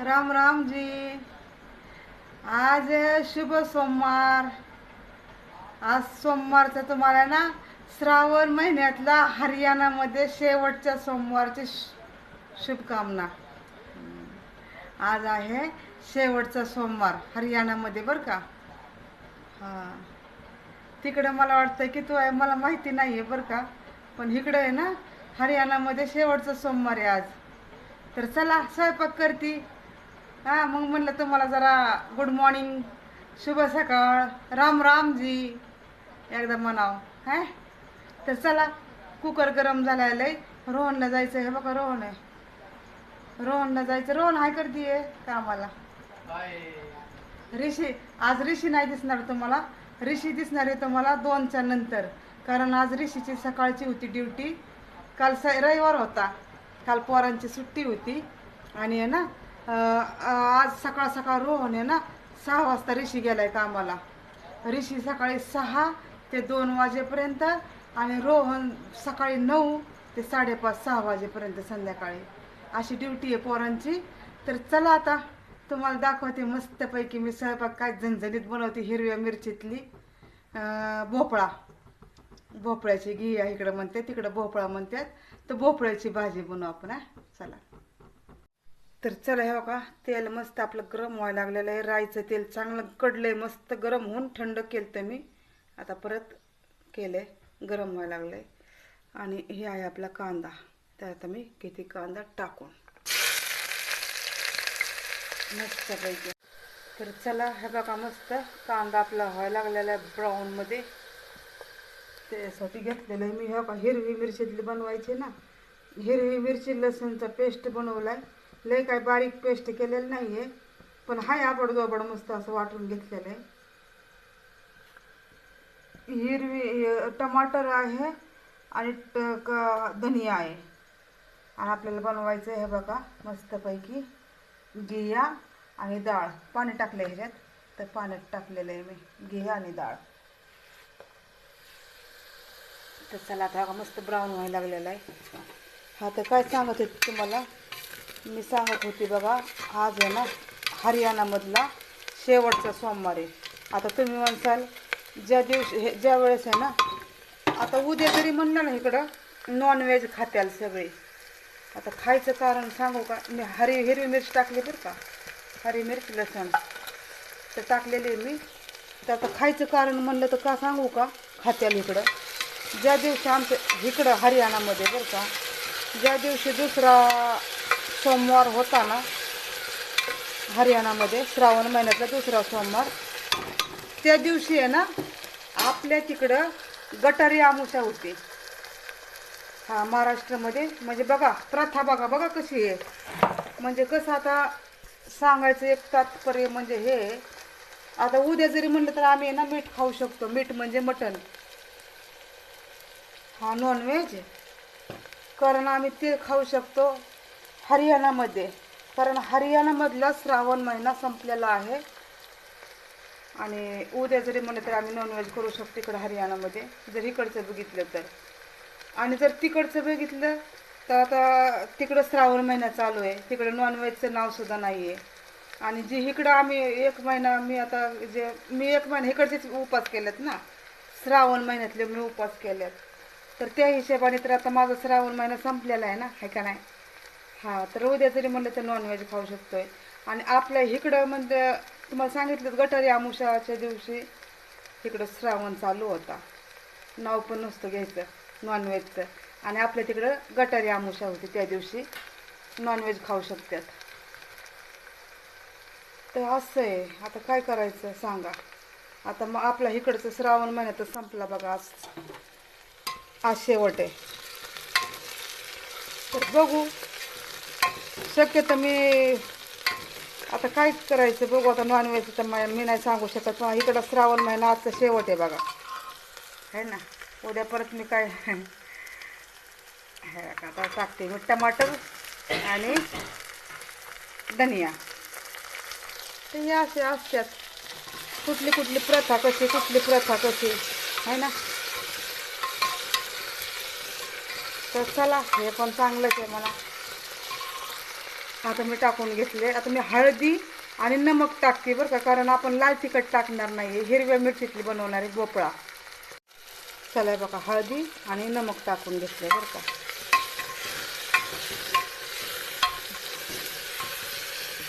राम राम जी आज शुभ सोमवार. आज सोमवारचा तुम्हाला ना श्रावण महिन्यातला हरियाणामध्ये शेवटच्या सोमवारची शुभकामना. आज आहे शेवटचा सोमवार हरियाणामध्ये बरं का? हां. तिकडं मला वाटतं की तो आहे मला माहिती नाही आहे बरं का? पण इकडं आहे ना हरियाणामध्ये शेवटचा सोमवार आहे आज. तर चला स्वयंपाक करती. हां मग म्हणलं तुम्हाला जरा गुड मॉर्निंग शुभ सकाळ राम राम जी एकदा म्हणाव हां? तर चला कुकर गरम झालाय लय. रोहनला जायचं हे बघा रोहन आहे. रोहनला जायचं रोहन हाय करतीये कामाला. ऋषी आज ऋषी नाही दिसणार तुम्हाला. ऋषी दिसणार आहे तुम्हाला दोनच्या नंतर. कारण आज ऋषीची सकाळची होती ड्युटी. काल स रविवार होता. काल पोरांची सुट्टी होती. आणि आहे ना आज सकाळ सकाळ रोहन आहे ना सहा वाजता ऋषी गेलाय कामाला. ऋषी सकाळी सहा ते दोन वाजेपर्यंत आणि रोहन सकाळी नऊ ते साडेपाच सहा वाजेपर्यंत संध्याकाळी. अशी ड्युटी आहे पोरांची. तर चला आता तुम्हाला दाखवते मस्तपैकी मी स्वयंपाक काय झणझणीत बनवते हिरव्या मिरचीतली. भोपळा. भोपळ्याची घी इकडं म्हणते तिकडं भोपळा म्हणतात तर भोपळ्याची भाजी बनवू आपण हा. चला. तर चला हे बघा तेल मस्त आपलं गरम व्हायला लागलेलं आहे. राईचं तेल चांगलं कडलंय मस्त गरम होऊन थंड केलं तर मी. आता परत केलंय गरम व्हायला लागलंय. आणि हे आहे आपला कांदा. तर आता मी किती कांदा टाकून मस्तपैकी तर चला हे बघा मस्त कांदा आपला व्हायला लागलेला आहे ब्राऊनमध्ये त्यासाठी घेतलेलं आहे मी. हे बघा हिरवी मिरचीतली बनवायची ना. हिरवी मिरची लसूणचा पेस्ट बनवलाय. लय काय बारीक पेस्ट केलेलं नाही आहे पण हाय आबड जोबड मस्त असं वाटून घेतलेलं आहे. हिरवी टमाटर आहे आणि ट- क- धनिया आहे. आणि आपल्याला बनवायचं आहे हे बघा मस्तपैकी गिया आणि डाळ. पाणी टाकलं आहे ह्याच्यात तर पाण्यात टाकलेलं आहे मी गिया आणि डाळ. तर चला आता मस्त ब्राऊन व्हायला लागलेला आहे. हा तर काय सांगत होते तुम्हाला? मी सांगत होती बघा आज आहे ना हरियाणामधला शेवटचा सोमवार आहे. आता तुम्ही म्हणसाल ज्या दिवशी हे ज्या वेळेस आहे ना आता उद्या तरी म्हणलं ना इकडं नॉनव्हेज खात्याल सगळे. आता खायचं कारण सांगू का? मी हरी हिरवी मिरची टाकली बरं का? हरी मिरची लसण. तर टाकलेली आहे मी. तर आता खायचं कारण म्हणलं तर का सांगू का? खात्याल इकडं. ज्या दिवशी आमचं इकडं हरियाणामध्ये बरं का ज्या दिवशी दुसरा सोमवार होता ना? हरियाणामध्ये श्रावण महिन्यातला दुसरा सोमवार. त्या दिवशी आहे ना आपल्या तिकडं गटारी आमुषा होती. हा महाराष्ट्रामध्ये. म्हणजे बघा प्रथा बघा बघा कशी आहे. म्हणजे कसं आता सांगायचं एक तात्पर्य म्हणजे हे आता उद्या जरी म्हणलं तर आम्ही आहे ना मीठ खाऊ शकतो. मीठ म्हणजे मटण. हा नॉनव्हेज कारण आम्ही ते खाऊ शकतो. हरियाणामध्ये. कारण हरियाणामधला श्रावण महिना संपलेला आहे. आणि उद्या जरी म्हणलं तर आम्ही नॉनव्हेज करू शकतो इकडं हरियाणामध्ये. जर इकडचं बघितलं तर. आणि जर तिकडचं बघितलं तर आता तिकडं श्रावण महिना चालू आहे. तिकडं नॉनव्हेजचं नावसुद्धा नाही आहे आणि जी इकडं आम्ही एक महिना मी आता जे मी एक महिना इकडचेच उपास केलेत ना. श्रावण महिन्यातले मी उपास केलेत. तर त्या हिशोबाने तर आता माझा श्रावण महिना संपलेला आहे ना आहे का नाही? हां तर उद्या जरी म्हणलं तर नॉनव्हेज खाऊ शकतोय. आणि आपल्या इकडं म्हणजे तुम्हाला सांगितलं गटारी आमुषाच्या दिवशी. तिकडं श्रावण चालू होता. नाव पण नसतं घ्यायचं नॉनव्हेजचं आणि आपल्या तिकडं गटारी आमुषा होती त्या दिवशी. नॉनव्हेज खाऊ शकतात. तर असं आहे. आता काय करायचं सांगा. आता मग आपला इकडचं श्रावण महिन्यात संपला बघा आज. आज शेवट आहे. तर बघू. शक्यतो मी आता काय करायचं बघू आता नॉनव्हेज तर मी नाही सांगू शकत. मग इकडं श्रावण महिना आजचा शेवट आहे बघा. आहे ना? उद्या परत मी काय हे आता टाकते मी टमाटर आणि धनिया. तर हे असे असतात. कुठली कुठली प्रथा कशी कुठली प्रथा कशी? है ना? तर चला हे पण चांगलंच आहे मला. आता मी टाकून घेतले. आता मी हळदी आणि नमक टाकते बरं का कारण आपण लाल तिखट टाकणार नाही. हिरव्या मिरचीतली बनवणार आहे भोपळा. चला बघा हळदी आणि नमक टाकून घेतले बरं का.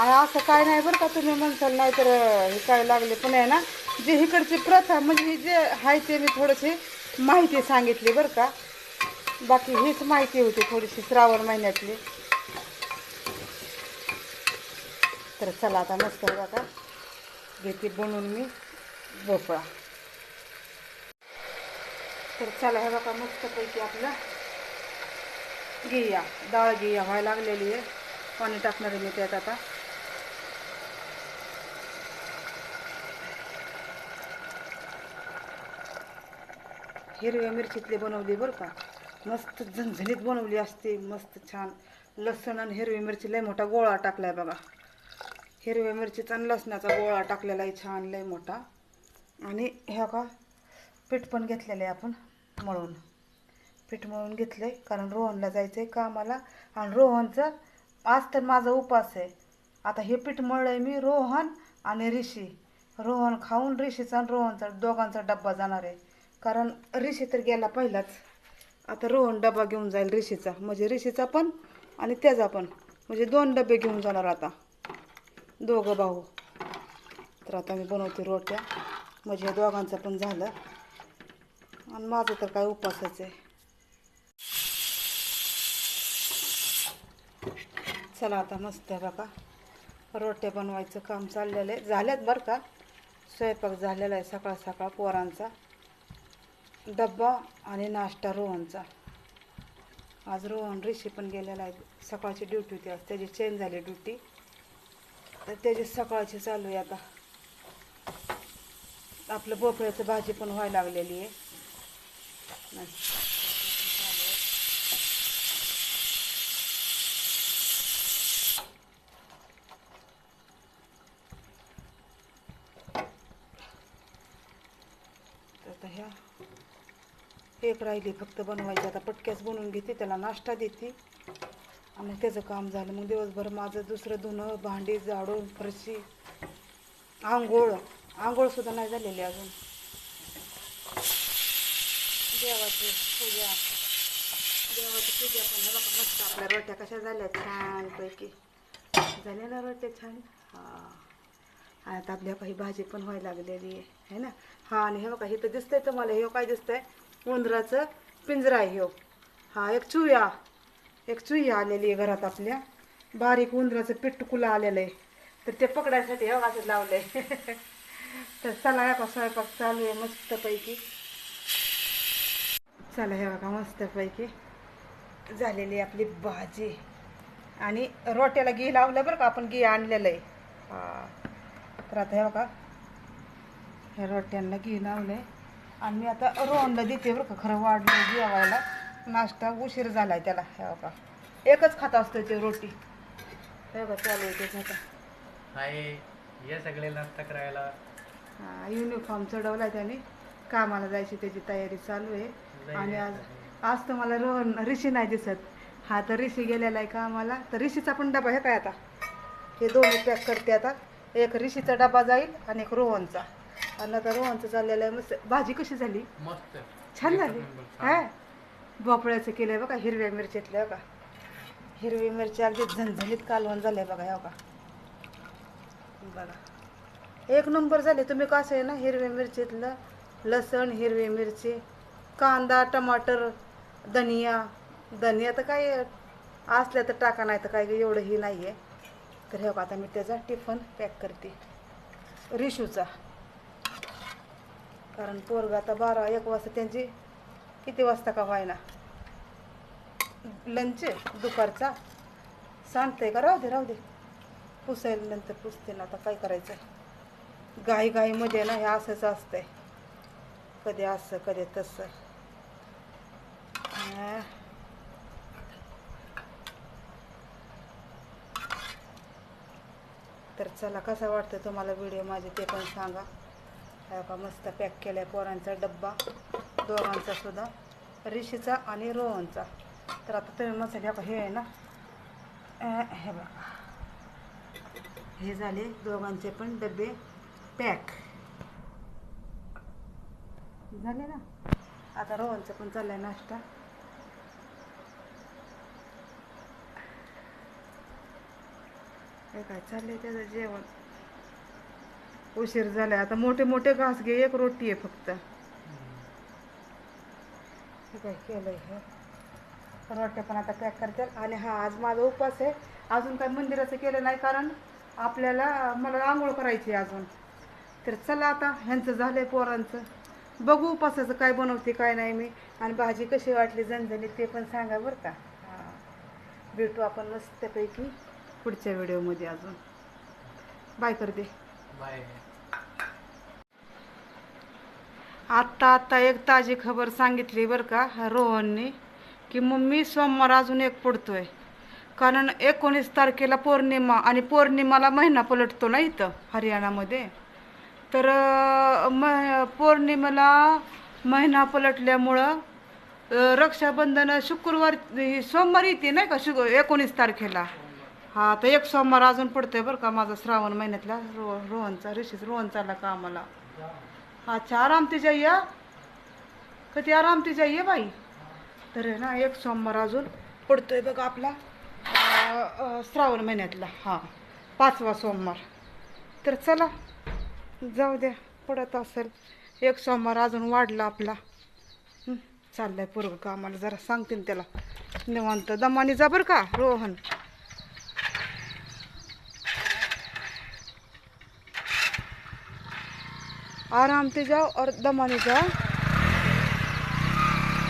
आणि असं काय नाही बरं का तुम्ही म्हणसाल नाही तर हे काय लागले पण आहे ना जे इकडची प्रथा म्हणजे हे जे आहे ते मी थोडीशी माहिती सांगितली बरं का. बाकी हीच माहिती होती थोडीशी श्रावण महिन्यातली. तर चला आता मस्त आहे घेते बनवून मी भोपळा. तर चला हे बघा मस्तपैकी आपलं घेऊया डाळ गिया व्हायला लागलेली आहे. पाणी टाकणार आहे मी त्यात आता. हिरव्या मिरचीतली बनवली बरं का. मस्त झणझणीत बनवली असते मस्त छान. लसूण आणि हिरवी मिरची लय मोठा गोळा टाकलाय बघा. हिरव्या मिरचीचा आणि लसणाचा गोळा टाकलेला आहे छान लय मोठा. आणि ह्या का पीठ पण घेतलेलं आहे आपण मळून. पीठ मळून घेतलं आहे कारण रोहनला जायचं आहे कामाला. आणि रोहनचं आज तर माझा उपास आहे. आता हे पीठ मळलं आहे मी रोहन आणि ऋषी. रोहन खाऊन ऋषीचा आणि रोहनचा दोघांचा डब्बा जाणार आहे. कारण ऋषी तर गेला पहिलाच. आता रोहन डबा घेऊन जाईल ऋषीचा. म्हणजे ऋषीचा पण आणि त्याचा पण. म्हणजे दोन डबे घेऊन जाणार आता. दोघं भाऊ. तर आता मी बनवते रोट्या. म्हणजे या दोघांचं पण झालं. आणि माझं तर काय उपासच आहे. चला आता मस्त आहे बघा रोट्या बनवायचं काम चाललेलं आहे. झाल्यात बरं का? स्वयंपाक झालेला आहे सकाळ सकाळ पोरांचा. डब्बा आणि नाश्ता रोहनचा. आज रोहन ऋषी पण गेलेला आहे. सकाळची ड्युटी होती आज. त्याची चेंज झाली ड्युटी. त्याची सकाळची चालू आहे आता. आपलं भोपळ्याचं भाजी पण व्हायला लागलेली आहे. मस्त. तर आता ह्या एक राहिली फक्त बनवायची. आता पटक्याच बनवून घेते त्याला नाश्ता देते. मग त्याचं काम झालं. मग दिवसभर माझं दुसरं धुणं भांडी झाडून फरशी आंघोळ. आंघोळसुद्धा नाही झालेली अजून. देवाची पूजा. देवाची पूजा पण हे बघा मस्त आपल्या रोट्या कशा झाल्या? छानपैकी. झाल्या ना रोट्या छान? हां. आता आपल्या काही भाजी पण व्हायला लागलेली आहे. है ना? हां आणि हे बघा हे तर दिसतंय तुम्हाला. हे काय दिसतंय? उंदराचं पिंजरा आहे हो. हा एक चुया. एक चुई आलेली आहे घरात आपल्या. बारीक उंदराचं पिट्टुकुला आलेलं आहे. तर ते पकडायसाठी हे असं आहे तर चला हे बघा स्वयंपाक चालू आहे मस्तपैकी. चला हे बघा मस्तपैकी झालेली आहे आपली भाजी. आणि रोट्याला घी लावलं बरं का आपण घी आणलेलं आहे. तर आता हे बघा ह्या रोट्यांना घी लावलं आहे आणि मी आता रोहनला देते बरं का खरं वाढलं जेवायला. नाश्ता उशीर झाला आहे त्याला. हे बघा. एकच खात असतो ते रोटी. हे बघा चालू आहे त्याचं आता आहे या सगळे नाश्ता करायला. हा युनिफॉर्म चढवला आहे त्याने. कामाला जायची त्याची तयारी चालू आहे. आणि आज आज तर मला रोहन ऋषी नाही दिसत. हा तर ऋषी गेलेला आहे कामाला. तर ऋषीचा पण डबा हे काय आता? हे दोन्ही पॅक करते आता. एक ऋषीचा डबा जाईल आणि एक रोहनचा. आणि आता रोहनचं चाललेलं आहे मस्त. भाजी कशी झाली? मस्त. छान झाली. नंबर, भोपळ्याचं केलं भोपळ्याचं केलंय बघा हिरव्या मिरच्यातल्या बघा. हिरवी मिरची अगदी झणझणीत कालवण झालंय बघा हे बघा. बघा. एक नंबर झाले. तुम्ही कसं आहे ना हिरव्या मिरचीतलं लसण हिरवी मिरची कांदा टमाटर धनिया. धनिया तर काय असल्या तर टाका नाही तर काय एवढं ही नाही आहे तर हे का आता मी त्याचा टिफन पॅक करते. रिशूचा. कारण पोरगा आता बारा एक वाजता त्यांची किती वाजता का व्हायना लंच दुपारचा. सांगते का? राहू दे राहू दे. पुसायला नंतर पुसते ना आता काय करायचं गाई गाईमध्ये ना हे असंच असतंय. कधी असं कधी तसं. तर चला कसा वाटतं तुम्हाला व्हिडिओ माझे ते पण सांगा. का मस्त पॅक केलाय पोरांचा डब्बा दोघांचा सुद्धा ऋषीचा आणि रोहनचा. तर आता तुम्ही मसाले हा हे आहे ना? हे बघा. हे झाले दोघांचे पण डबे पॅक. झाले ना? आता रोहनचं पण चाललाय नाश्ता. हे काय चाललंय त्याचं जेवण? उशीर झालाय. आता मोठे मोठे घास घे एक रोटी आहे फक्त. हे काय केलंय हे? रोट्या पण आता पॅक करतील आणि हा आज माझा उपवास आहे. अजून काय मंदिराचं केलं नाही कारण आपल्याला मला आंघोळ करायची आहे अजून. तर चला आता ह्यांचं झालंय पोरांचं. बघू उपासाचं काय बनवते काय नाही मी. आणि भाजी कशी वाटली झणझणीत ते पण सांगा बरं का. हां. भेटू आपण मस्तपैकी पुढच्या व्हिडिओमध्ये अजून. बाय कर दे. बाय. आत्ता आत्ता एक ताजी खबर सांगितली बरं का रोहनने. की मम्मी सोमवार अजून एक पडतोय. कारण एकोणीस तारखेला पौर्णिमा आणि पौर्णिमाला महिना पलटतो ना इथं हरियाणामध्ये. तर म पौर्णिमेला महिना पलटल्यामुळं रक्षाबंधन शुक्रवार ही सोमवार येते नाही का शु एकोणीस तारखेला. हा तर एक सोमवार अजून पडतोय बरं का माझा श्रावण महिन्यातला रो रोहनचा ऋषीच रोहन चालला का आम्हाला अच्छा आराम तिच्या या कधी आराम तिच्या ये बाई? तर आहे ना एक सोमवार अजून पडतो आहे बघा आपला. श्रावण महिन्यातला हां. पाचवा सोमवार. तर चला जाऊ द्या पडत असेल. एक सोमवार अजून वाढला आपला. हं, चाललंय का आम्हाला जरा सांगतील त्याला. निवांत. दमानी जा बरं का रोहन. आराम ते जाओ और दमाने जाओ